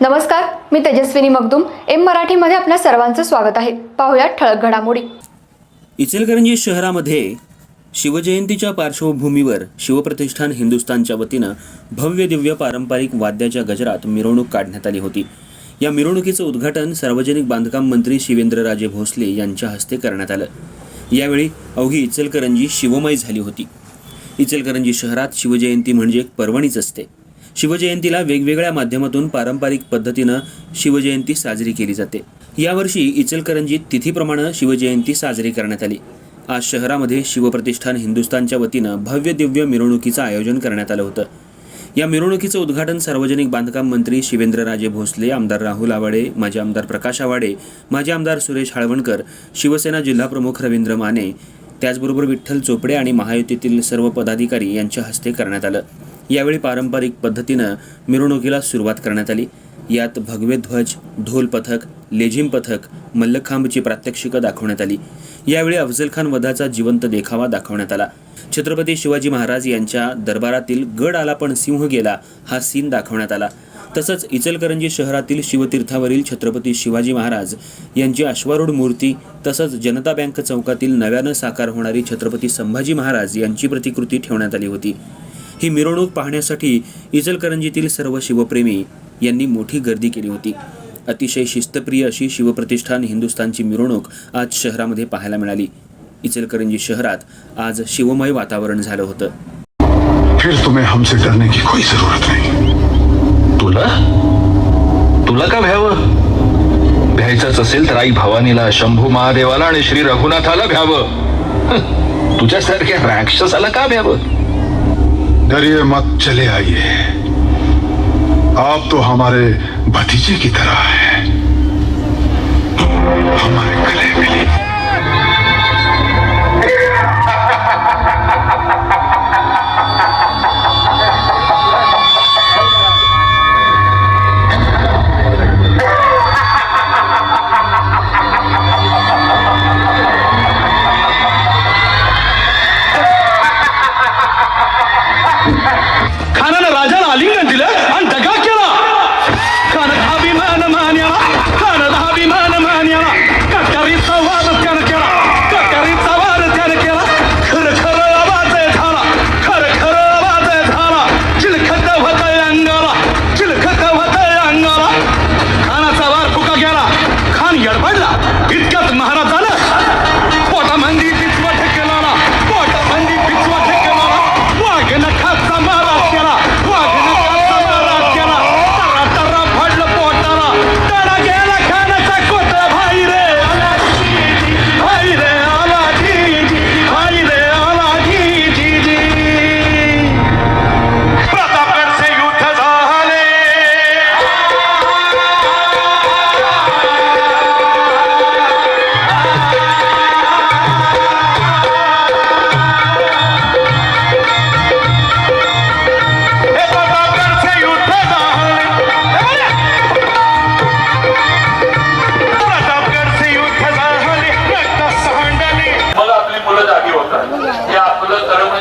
नमस्कार मी तेजस्विनी मगदुम. एम मराठीमध्ये आपल्या सर्वांचं स्वागत आहे. पाहुयात ठळक घडामोडी. इचलकरंजी शहरामध्ये शिवजयंतीच्या पार्श्वभूमीवर शिवप्रतिष्ठान हिंदुस्थानच्या वतीनं भव्य दिव्य पारंपरिक वाद्याच्या गजरात मिरवणूक काढण्यात आली होती. या मिरवणुकीचं उद्घाटन सार्वजनिक बांधकाम मंत्री शिवेंद्रराजे भोसले यांच्या हस्ते करण्यात आलं. यावेळी अवघी इचलकरंजी शिवमय झाली होती. इचलकरंजी शहरात शिवजयंती म्हणजे एक पर्वणीच असते. शिवजयंतीला वेगवेगळ्या माध्यमातून पारंपरिक पद्धतीनं शिवजयंती साजरी केली जाते. यावर्षी इचलकरंजीत तिथीप्रमाणे शिवजयंती साजरी करण्यात आली. आज शहरामध्ये शिवप्रतिष्ठान हिंदुस्थानच्या वतीनं भव्य दिव्य मिरवणुकीचं आयोजन करण्यात आलं होतं. या मिरवणुकीचं उद्घाटन सार्वजनिक बांधकाम मंत्री शिवेंद्रराजे भोसले आमदार राहुल आवाडे माजी आमदार प्रकाश आवाडे माजी आमदार सुरेश हाळवणकर शिवसेना जिल्हाप्रमुख रवींद्र माने त्याचबरोबर विठ्ठल चोपडे आणि महायुतीतील सर्व पदाधिकारी यांच्या हस्ते करण्यात आलं. यावेळी पारंपरिक पद्धतीनं मिरवणुकीला सुरुवात करण्यात आली. यात भगवे ध्वज ढोल पथक लेझिम पथक मल्लखांबची प्रात्यक्षिकं दाखवण्यात आली. यावेळी अफजल खान वधाचा जिवंत देखावा दाखवण्यात आला. छत्रपती शिवाजी महाराज यांच्या दरबारातील गड आला पण सिंह गेला हा सीन दाखवण्यात आला. तसंच इचलकरंजी शहरातील शिवतीर्थावरील छत्रपती शिवाजी महाराज यांची अश्वारूढ मूर्ती तसंच जनता बँक चौकातील नव्यानं साकार होणारी छत्रपती संभाजी महाराज यांची प्रतिकृती ठेवण्यात आली होती. ही मिरवणूक पाहण्यासाठी इचलकरंजीतील सर्व शिवप्रेमी यांनी मोठी गर्दी केली होती. अतिशय शिस्तप्रिय अशी शिवप्रतिष्ठान हिंदुस्थानची मिरवणूक आज शहरामध्ये पाहायला मिळाली. इचलकरंजी शहरात आज शिवमय वातावरण झालं होतं. फिर तुम्हें हमसे डरने की कोई जरूरत नहीं। तुला? तुला का भ्यावं? भ्यायचंच असेल तर आई भवानीला शंभू महादेवाला आणि श्री रघुनाथाला भ्यावं. तुझ्यासारख्या राक्षसाला का भ्यावं? डरिए मत चले आइए। आप तो हमारे भतीजे की तरह हैं। हमारे गले मिली।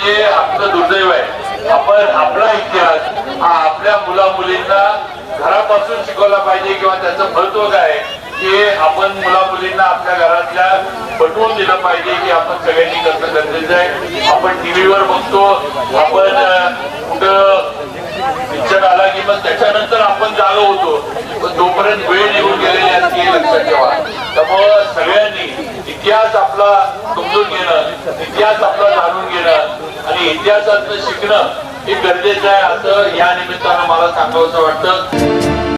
म्हणजे आपलं दुर्दैव आहे. आपण आपला इतिहास हा आपल्या मुला मुलींना घरापासून शिकवला पाहिजे किंवा त्याचं महत्त्व काय की आपण मुला मुलींना आपल्या घरातल्या पटवून दिलं पाहिजे की आपण सगळ्यांनी करणं गरजेचं आहे. आपण टीव्हीवर बघतो आपण कुठं पिक्चर आला की मग त्याच्यानंतर आपण जागा होतो. पण तोपर्यंत वेळ निघून गेलेली असते लक्षात ठेवा. त्यामुळं सगळ्यांनी इतिहास आपला समजून घेणं इतिहास आपला जाणून आणि इतिहासातलं शिकणं हे गरजेचं आहे असं या निमित्तानं मला सांगावंसं वाटतं.